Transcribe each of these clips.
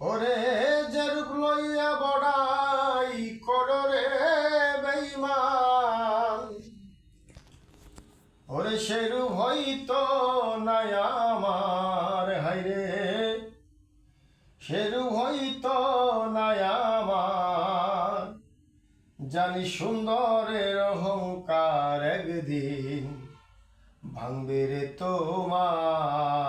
ওরে যে রূপ লইয়া বড়াই কররে বেইমান ওরে সে রূপ হইতো নাই আমার হাইরে সে রূপ হইতো নাই আমার, জানি সুন্দরের অহংকার একদিন ভাঙবে রে তোমার।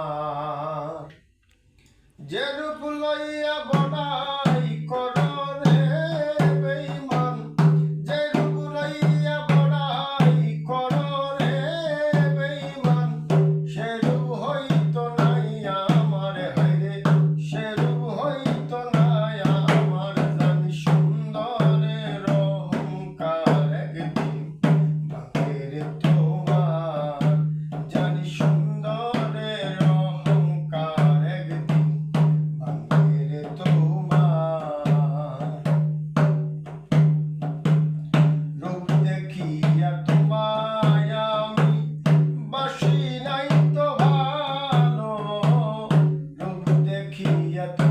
had